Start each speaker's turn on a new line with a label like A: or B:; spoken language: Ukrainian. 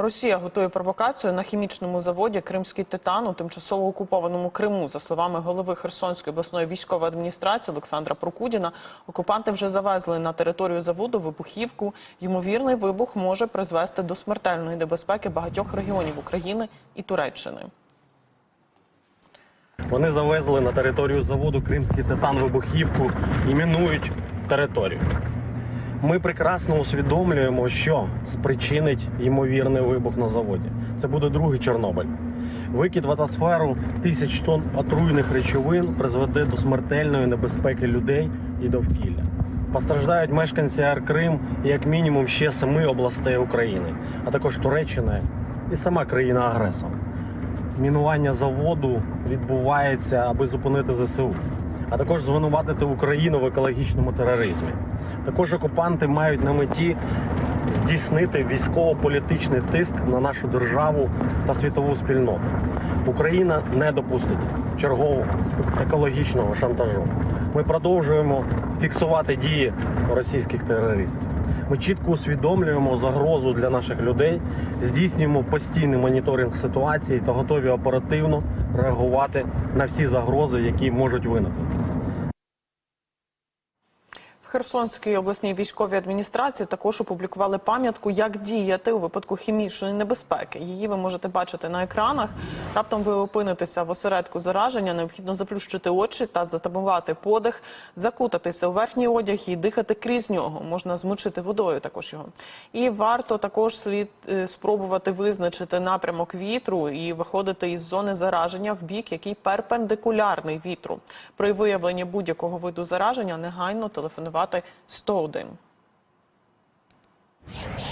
A: Росія готує провокацію на хімічному заводі Кримський титан у тимчасово окупованому Криму. За словами голови Херсонської обласної військової адміністрації Олександра Прокудіна, окупанти вже завезли на територію заводу вибухівку. Ймовірний вибух може призвести до смертельної небезпеки багатьох регіонів України і Туреччини.
B: Вони завезли на територію заводу Кримський титан вибухівку і мінують територію. Ми прекрасно усвідомлюємо, що спричинить ймовірний вибух на заводі. Це буде другий Чорнобиль. Викид в атмосферу тисяч тонн отруйних речовин призведе до смертельної небезпеки людей і довкілля. Постраждають мешканці АР Крим і як мінімум ще семи областей України, а також Туреччина і сама країна-агресор. Мінування заводу відбувається, аби зупинити ЗСУ, а також звинуватити Україну в екологічному тероризмі. Також окупанти мають на меті здійснити військово-політичний тиск на нашу державу та світову спільноту. Україна не допустить чергового екологічного шантажу. Ми продовжуємо фіксувати дії російських терористів. Ми чітко усвідомлюємо загрозу для наших людей, здійснюємо постійний моніторинг ситуації та готові оперативно реагувати на всі загрози, які можуть виникнути.
A: Херсонській обласній військовій адміністрації також опублікували пам'ятку, як діяти у випадку хімічної небезпеки. Її ви можете бачити на екранах. Раптом ви опинитеся в осередку зараження. Необхідно заплющити очі та затамувати подих, закутатися у верхній одяг і дихати крізь нього. Можна змочити водою також його. І варто також слід е, спробувати визначити напрямок вітру і виходити із зони зараження в бік, який перпендикулярний вітру. При виявленні будь-якого виду зараження негайно телефонувати 101.